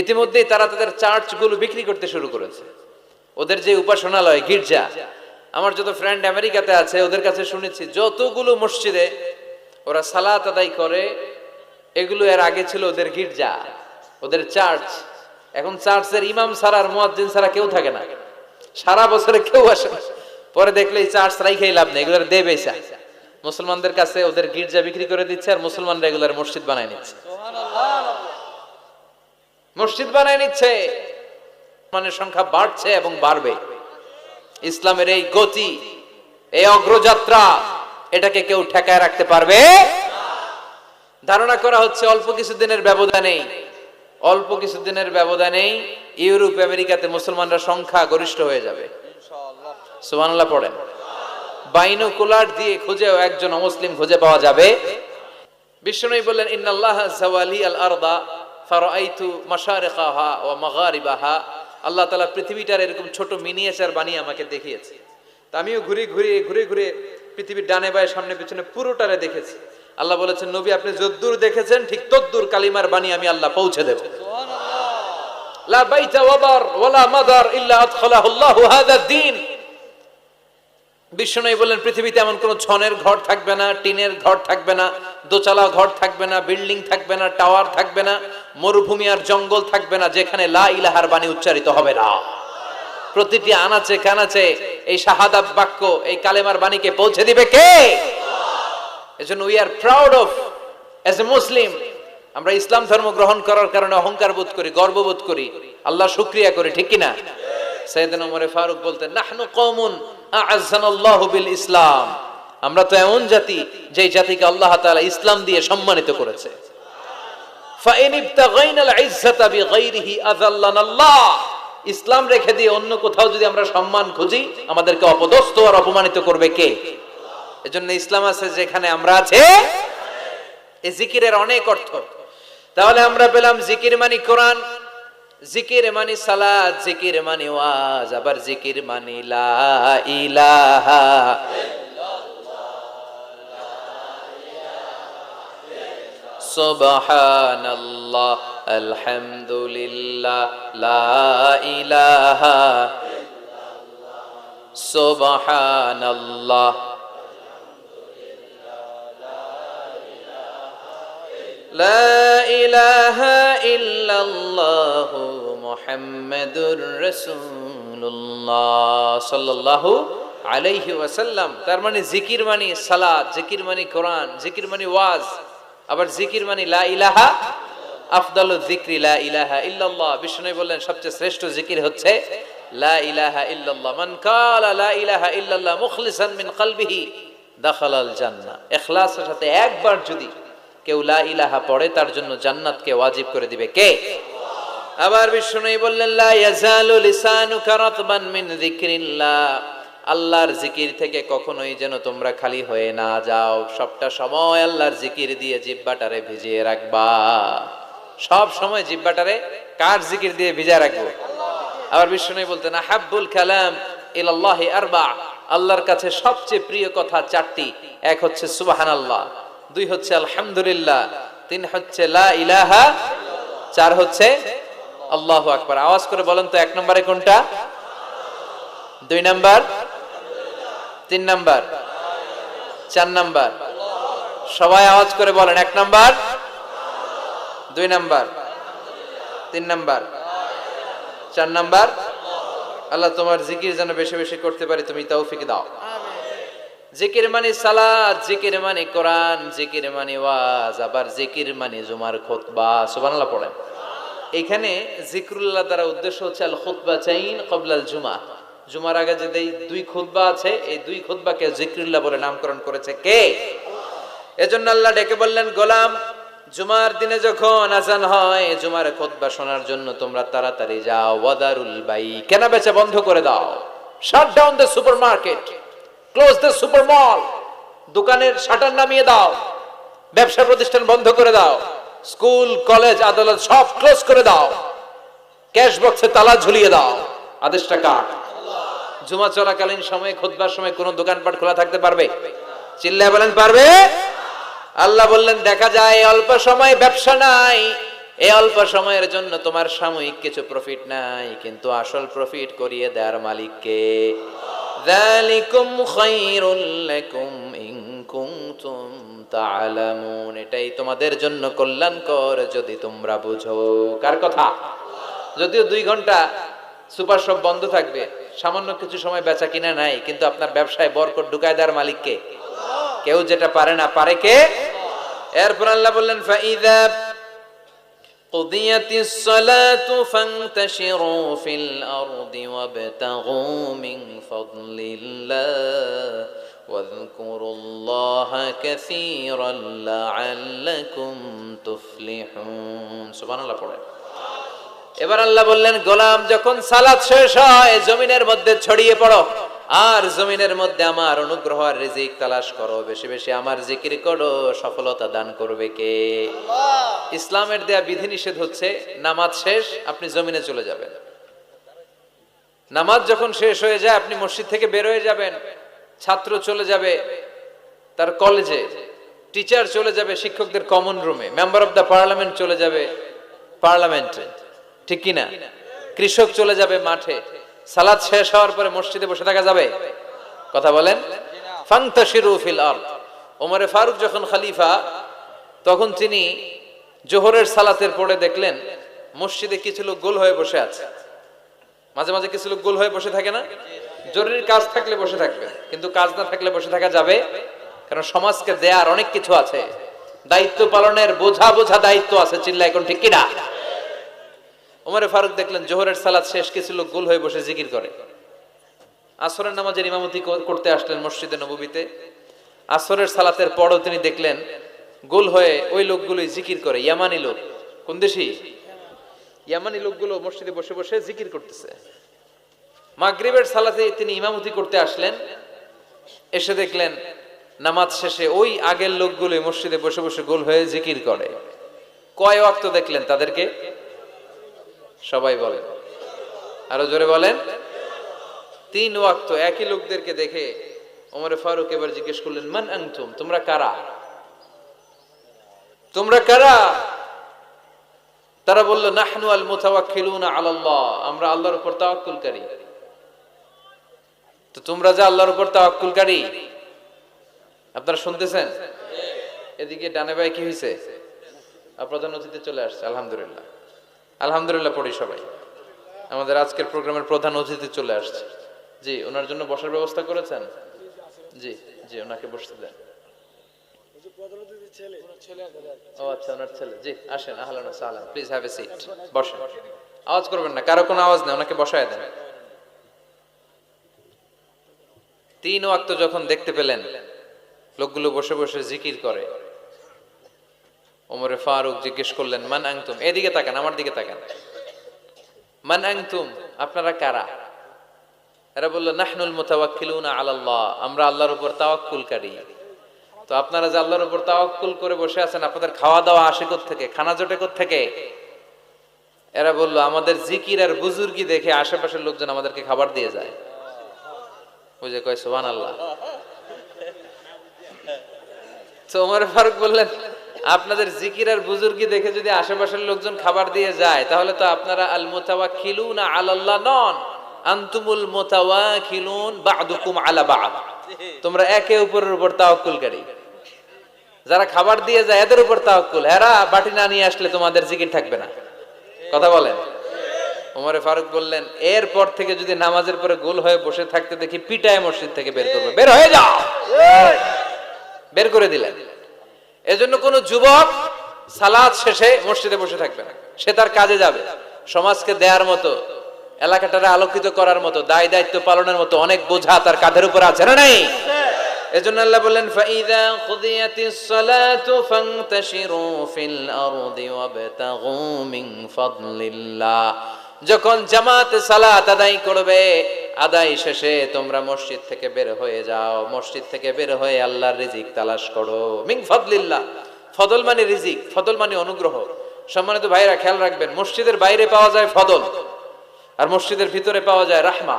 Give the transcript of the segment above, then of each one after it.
ইতিমধ্যেই তারা তাদের চার্চগুলো বিক্রি করতে শুরু করেছে। ওদের যে উপাসনালয়, গির্জা, আমার যত ফ্রেন্ড আমেরিকাতে আছে, ওদের কাছে শুনেছি, যতগুলো মসজিদে ওরা সালাত আদায় করে, এগুলো এর আগে ছিল ওদের গির্জা, ওদের চার্চ। এখন চার্চের ইমাম সারার মুয়াজ্জিন সারা কেউ থাকে না। সারা বছরে কেউ আসে না। পরে দেখলে এই চার্চ রাইখাই লাভ নেই, এগুলোর দেবে মুসলমানদের কাছে ওদের গির্জা বিক্রি করে দিচ্ছে আর মুসলমানরা এগুলোর মসজিদ বানায় নিচ্ছে। মসজিদ বানায় নিচ্ছে। মানে সংখ্যা বাড়ছে এবং বাড়বে। ইসলামের এই গতি, এই অগ্রযাত্রা, এটাকে কেউ ঠেকায় রাখতে পারবে? ধারণা করা হচ্ছে অল্প কিছুদিনের ব্যবধানেই, অল্প কিছুদিনের ব্যবধানেই ইউরোপ, আমেরিকাতে মুসলমানরা সংখ্যা গরিষ্ঠ হয়ে যাবে। সুবহানাল্লাহ পড়েন। বাইনোকুলার দিয়ে খুঁজেও একজন অমুসলিম খুঁজে পাওয়া যাবে। বিষ্ণুই বললেন, ইন্নাল্লাহ জাওয়ালি আল আরদা। ফারাআইতু মাশারিকাহা ওয়া মাগারিবাহা। আল্লাহ তাআলা পৃথিবীটার এরকম ছোট মিনিয়েচার বানিয়ে আমাকে দেখিয়েছে। তা আমিও ঘুরে ঘুরে ঘুরে ঘুরে পৃথিবীর ডানে বায়ে সামনে পিছনে পুরোটারে দেখেছি। আল্লাহ বলেছেন নবী আপনি যদ্দূর দেখেছেন ঠিক তদ্দূর কালিমার বাণী আমি আল্লাহ পৌঁছে দেব। লা বাইতা ওয়াবার ওয়ালা মাদার ইল্লা আদখালাহু আল্লাহু হাদা দ্বীন। বিষ্ণু বললেন পৃথিবীতে এমন কোন ছনের ঘর থাকবে না টিনের ঘর থাকবে না দোচালা ঘর থাকবে না, বিল্ডিং থাকবে না, টাওয়ার থাকবে না, মরুভূমি আর জঙ্গল থাকবে না, যেখানে লা ইলাহার বাণী উচ্চারিত হবে না। প্রতিটি আনাচে কানাচে এই শাহাদাত বাক্য, এই কালেমার বাণীকে পৌঁছে দিবে কে? এজন্য we are proud of as a Muslim আমরা ইসলাম ধর্ম গ্রহণ করার কারণে অহংকার বোধ করি গর্ববোধ করি, আল্লাহ শুক্রিয়া করি, ঠিক কিনা? সৈয়দিন ওমরে ফারুক বলতেন, নাহনু কওমুন আ'আজ্জানাল্লাহু বিল ইসলাম। আমরা তো এমন জাতি যে জাতিকে আল্লাহ তাআলা ইসলাম দিয়ে সম্মানিত করেছে। ইসলাম রেখে দিয়ে অন্য কোথাও যদি আমরা সম্মান খুঁজি, আমাদেরকে অপদস্থ আর অপমানিত করবে কে? এজন্য ইসলাম আছে যেখানে আমরা আছে। এই জিকিরের অনেক অর্থ। তাহলে আমরা পেলাম জিকির মানি কোরআন, জিকির মানি সালাত, জিকির মানি ওয়াজ, আবার জিকির মানি লা ইলাহা সুবহানাল্লাহ, আলহামদুলিল্লাহ, লা ইলাহা সুবহানাল্লাহ, লা ইলাহা ইল্লাল্লাহ মুহাম্মাদুর রাসূলুল্লাহ সাল্লাল্লাহু আলাইহি ওয়াসাল্লাম। তার মানে জিকির মানে সালাত, জিকির মানে কোরআন, জিকির মানে ওয়াজ। আবার জিকির মানে লা ইলাহা আফদালু যিকরি, লা ইলাহা ইল্লাল্লাহ। বিষ্ণু বললেন, সবচেয়ে শ্রেষ্ঠ জিকির হচ্ছে লা ইলাহা ইল্লাল্লাহ। মান কালা লা ইলাহা ইল্লাল্লাহ মুখলিসান মিন কলবিহি, দাখালাল জান্নাহ। ইখলাসের সাথে একবার যদি কেউ লা ইলাহা পড়ে, তার জন্য জান্নাতকে ওয়াজিব করে দিবে কে? আবার বিষ্ণু বললেন, লা ইয়াজালু লিসানুকা রাতবান মিন যিকরিল্লাহ। আল্লাহর জিকির থেকে কখনোই যেন তোমরা খালি হয়ে না যাও। সবটা সময় আল্লাহর জিকির দিয়ে জিব্বাটারে ভিজিয়ে রাখবা। সব সময় জিব্বাটারে কার জিকির দিয়ে ভিজিয়ে রাখব? আবার বিষ্ণু বলতেন হাব্বুল কালাম ইলাল্লাহি আরবা। আল্লাহর কাছে সবচেয়ে প্রিয় কথা চারটি। এক হচ্ছে সুবাহান আল্লাহ দুই হচ্ছে আলহামদুলিল্লাহ, তিন হচ্ছে লা ইলাহা, চার হচ্ছে আল্লাহ আকবার। আওয়াজ করে বলেন তো এক নম্বরে কোনটা? দুই নাম্বার? তিন নাম্বার, চার নাম্বার। সবাই আওয়াজ করে বলেন, এক নাম্বার, দুই নাম্বার, তিন নাম্বার, চার নাম্বার। আল্লাহ তোমার জিকির যেন বেশি বেশি করতে পারি, তুমি তৌফিক দাও। জিকির মানে সালাত, জিকির মানে কোরআন, জিকির মানে ওয়াজ, আবার জিকির মানে জুমার খুতবা। সুবহানাল্লাহ পড়েন। এখানে জিক্রুল্লাহ দ্বারা উদ্দেশ্য হচ্ছে আল খুতবা চাইন কবলাল জুমা। জুমার আগে যে দুই খুতবা আছে, এই দুই খুতবাকে জিক্রিল্লা বলে নামকরণ করেছে কে? এজন্য আল্লাহ ডেকে বললেন, গোলাম, জুমার দিনে যখন আজান হয়, জুমার খুতবা শোনার জন্য তোমরা তাড়াতাড়ি যাও, ওয়াদারুল বাই কেনা বেচা বন্ধ করে দাও। Shut down the supermarket close the super mall দোকানের শাটার নামিয়ে দাও, ব্যবসা প্রতিষ্ঠান বন্ধ করে দাও, স্কুল, কলেজ, আদালত সব ক্লোজ করে দাও ক্যাশ বক্সে তালা ঝুলিয়ে দাও। আদেশটা কার? জুমা চলাকালীন সময়ে, খুতবার সময় কোনো দোকানপাট খোলা থাকতে পারবে? চিল্লায় বলেন, পারবে? আল্লাহ বললেন, দেখা যায় অল্প সময় ব্যবসা নাই। এই অল্প সময়ের জন্য তোমার সাময়িক কিছু প্রফিট নাই, কিন্তু আসল প্রফিট করিয়ে দেয়ার মালিককে। যালিকুম এটাই তোমাদের জন্য কল্যাণকর যদি তোমরা বুঝো। কার কথা? যদিও দুই ঘণ্টা সুপার শপ বন্ধ থাকবে সামান্য কিছু সময় বেচা কিনা নাই কিন্তু আপনার ব্যবসায় বরকত ঢুকায় দেওয়ার মালিককে কেউ যেটা পারে না পারে কে এরপর আল্লাহ বললেন ফাইদা قضيت الصلاة فانتشروا في الأرض وابتغوا من فضل الله واذكروا الله كثيرا لعلكم تفلحون سبحان الله পড়ে এবার আল্লাহ বললেন গোলাম যখন সালাত শেষ হয় জমিনের মধ্যে ছড়িয়ে পড়ো। আর জমিনের মধ্যে আমার অনুগ্রহ আর রিজিক তালাশ করো। বেশি বেশি আমার জিকির করো সফলতা দান করবে কে? ইসলামের দেয়া বিধিনিষেধ হচ্ছে নামাজ শেষ আপনি জমিনে চলে যাবেন। নামাজ যখন শেষ হয়ে যায় আপনি মসজিদ থেকে বের হয়ে যাবেন। ছাত্র চলে যাবে তার কলেজে। টিচার চলে যাবে শিক্ষকদের কমন রুমে মেম্বার অফ দ্য পার্লামেন্ট চলে যাবে পার্লামেন্টে। ঠিক কিনা? কৃষক চলে যাবে মাঠে। সালাদ শেষ হওয়ার পরে মসজিদে বসে থাকা যাবে? কথা বলেন? ওমরে ফারুক যখন খলিফা, তখন তিনি জোহরের সালাতের পরে দেখলেন মসজিদে কিছু লোক গোল হয়ে বসে আছে। মাঝে মাঝে কিছু লোক গোল হয়ে বসে থাকে না? জরুরি কাজ থাকলে বসে থাকবে। কিন্তু কাজ না থাকলে বসে থাকা যাবে? কারণ সমাজকে দেয়ার অনেক কিছু আছে। দায়িত্ব পালনের বোঝা বোঝা দায়িত্ব আছে। চিল্লা এখন ঠিক কিনা? ওমরে ফারুক দেখলেন, জোহরের সালাত শেষ, কিছু লোক গোল হয়ে বসে জিকির করে। আসরের নামাজের ইমামতি করতে আসলেন মসজিদে নববীতে। আসরের সালাতের পরও তিনি দেখলেন, গোল হয়ে ওই লোকগুলোই জিকির করে, ইয়ামানি লোক। কোন দেশি? ইয়ামানি লোকগুলো মসজিদে বসে বসে জিকির করতেছে। মাগরিবের সালাতে তিনি ইমামতি করতে আসলেন। এসে দেখলেন, নামাজ শেষে ওই আগের লোকগুলো মসজিদে বসে বসে গোল হয়ে জিকির করে। কয় ওয়াক্ত দেখলেন তাদেরকে? সবাই বলেন। আরও জোরে বলেন। তিন ওয়াক্ত একই লোকদেরকে দেখে ওমরে ফারুক এবার জিজ্ঞেস করলেন, মান আনতুম? তোমরা কারা? তোমরা কারা? তারা বলল, নাহনু আল মুতাওয়াক্কিলুনা আলাল্লাহ আমরা আল্লাহর উপর তাওয়াক্কুলকারী। তো তোমরা যে আল্লাহর উপর তাওয়াক্কুলকারী? আপনারা শুনতেছেন? এদিকে ডানে ভাই কি হয়েছে প্রধান অতিথি চলে আসছে, আলহামদুলিল্লাহ। আলহামদুলিল্লাহ পড়ি সবাই। আমাদের আজকের প্রোগ্রামের প্রধান অতিথি চলে আসছে। জি, ওনার জন্য বসার ব্যবস্থা করেছেন? জি জি, ওনাকে বসতে দেন। আচ্ছা আওয়াজ করবেন না, কারও কোনো আওয়াজ নেই, ওনাকে বসায় তিন ওয়াক্ত যখন দেখতে পেলেন, লোকগুলো বসে বসে জিকির করে। ওমরে ফারুক জিজ্ঞেস করলেন, মান আংতুম এদিকে তাকান, আমার দিকে তাকান। মান আংতুম আপনারা কারা? এরা বলল, নাহনুল মুতাওয়াক্কিলুনা আলাল্লাহ, আমরা আল্লাহর উপর তাওয়াক্কুলকারী। তো আপনারা যে আল্লাহর উপর তাওয়াক্কুল করে বসে আছেন, আপনাদের খাওয়া দাওয়া আসে থেকে খানা জোটে থেকে এরা বলল, আমাদের জিকির আর বুজুর্গি দেখে আশেপাশের লোকজন আমাদেরকে খাবার দিয়ে যায়। বুঝে কয় সোহান আল্লাহ তো ওমর ফারুক বললেন আপনাদের জিকির আর বুজুর্গি দেখে যদি আশেপাশের লোকজন খাবার দিয়ে যায়, তাহলে তো আপনারা আল মোতাওয়া মুতাওয়াক্কিলুনা আলাল্লাহ নন। আনতুমুল মুতাওয়াক্কিলুন বা'দুকুম আলা বা'দ। তোমরা একে উপরের উপর তাওয়াক্কুলকারী। যারা খাবার দিয়ে যায়, এদের উপর তাওয়াক্কুল। এরা বাটি না নিয়ে আসলে তোমাদের জিকির থাকবে না। কথা বলেন? ওমরে ফারুক বললেন, এরপর থেকে যদি নামাজের পরে গোল হয়ে বসে থাকতে দেখি পিটায় মসজিদ থেকে বের করবে। বের হয়ে যাও! বের করে দিলেন। এজন্য কোন যুবক সালাদ শেষে মসজিদে বসে থাকবে সে তার কাজে যাবে। সমাজকে দেওয়ার মতো, এলাকাটারে আলোকিত করার মতো, দায় দায়িত্ব পালনের মতো অনেক বোঝা তার কাঁধের উপর আছে, না নাই? এজন্য আল্লাহ বললেন, ফাইদা কুদিয়াতিস সালাতু ফিল আরদি মিন ফাদলিল্লাহ। যখন জামাত সালাত আদায় করবে আদায় শেষে তোমরা মসজিদ থেকে বের হয়ে যাও। মসজিদ থেকে বের হয়ে আল্লাহর রিজিক তালাশ করো। মিন ফাদলিল্লাহ। ফদল মানে রিজিক, ফদল মানে অনুগ্রহ। সম্মানিত ভাইরা খেয়াল রাখবেন, মসজিদের বাইরে পাওয়া যায় ফদল, আর মসজিদের ভিতরে পাওয়া যায় রাহমা।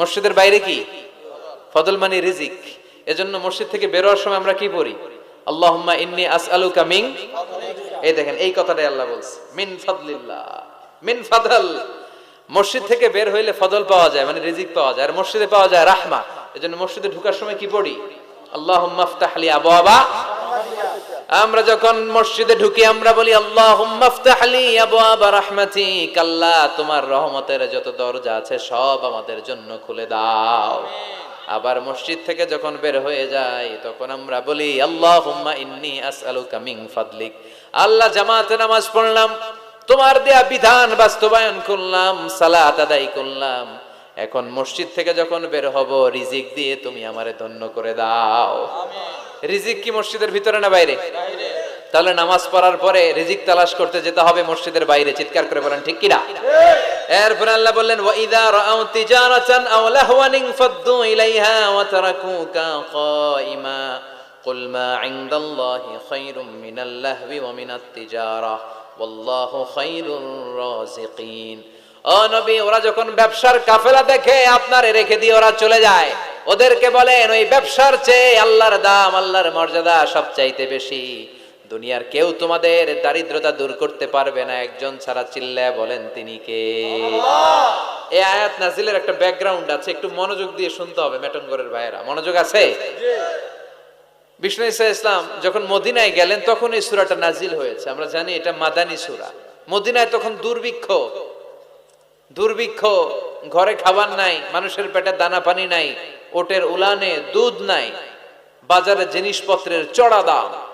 মসজিদের বাইরে কি? ফদল মানে রিজিক। এজন্য মসজিদ থেকে বেরোয়ার সময় আমরা কি পড়ি? আল্লাহুম্মা ইন্নি আসআলুকা মিন এই দেখেন, এই কথাটাই আল্লাহ বলছে। মিন ফাদলিল্লাহ। মিন ফাদল। মসজিদ থেকে বের হইলে ফদল পাওয়া যায় মানে রিজিক পাওয়া যায়। আর মসজিদে পাওয়া যায় রাহমা। এজন্য মসজিদে ঢুকার সময় কি পড়ি? আল্লাহ আমরা যখন মসজিদে ঢুকি, আমরা বলি আল্লাহ আবওয়াবা তোমার রহমতের যত দরজা আছে, সব আমাদের জন্য খুলে দাও। আবার মসজিদ থেকে যখন বের হয়ে যায় তখন আমরা বলি, আল্লাহুম্মা ইন্নী আসআলুকা ফাদলিক। আল্লাহ জামাতে নামাজ পড়লাম। তোমার দেয়া বিধান বাস্তবায়ন করলাম সালাত আদায় করলাম এখন মসজিদ থেকে যখন বের হব রিজিক দিয়ে তুমি আমারে ধন্য করে দাও রিজিক কি মসজিদের ভিতরে না বাইরে তাহলে নামাজ পড়ার পরে রিজিক তালাশ করতে যেতে হবে মসজিদের বাইরে চিৎকার করে বলেন ঠিক কিনা এরপর আল্লাহ বললেন ওয়া ইদা রাআউ তিজারাতান আও লাহওয়ান ফাদ্দু ইলাইহা ওয়া তারাকুকা কাইমা قل ما عند الله خير من اللهو ومن التجارة والله خير الرازقين ও নবী ওরা যখন ব্যবসার কাফেলা দেখে আপনারে রেখে দিয়ে ওরা চলে যায় ওদেরকে বলেন ওই ব্যবসার চেয়ে আল্লাহর দাম আল্লাহর মর্যাদা সবচাইতে বেশি। দুনিয়ার কেউ তোমাদের দারিদ্রতা দূর করতে পারবে না। একজন ছাড়া চিল্লায় বলেন তিনি কে? এই আয়াত নাজিলের একটা ব্যাকগ্রাউন্ড আছে একটু মনোযোগ দিয়ে শুনতে হবে মেটনগরের ভাইয়েরা। মনোযোগ আছে? বিষ্ণু ইসা ইসলাম যখন মদিনায় গেলেন, তখন এই সুরাটা নাজিল হয়েছে। আমরা জানি এটা মাদানী সুরা। মদিনায় তখন দুর্ভিক্ষ। দুর্ভিক্ষ। ঘরে খাবার নাই, মানুষের পেটে দানা পানি নাই, ওটের উলানে দুধ নাই, বাজারে জিনিসপত্রের চড়া দাম।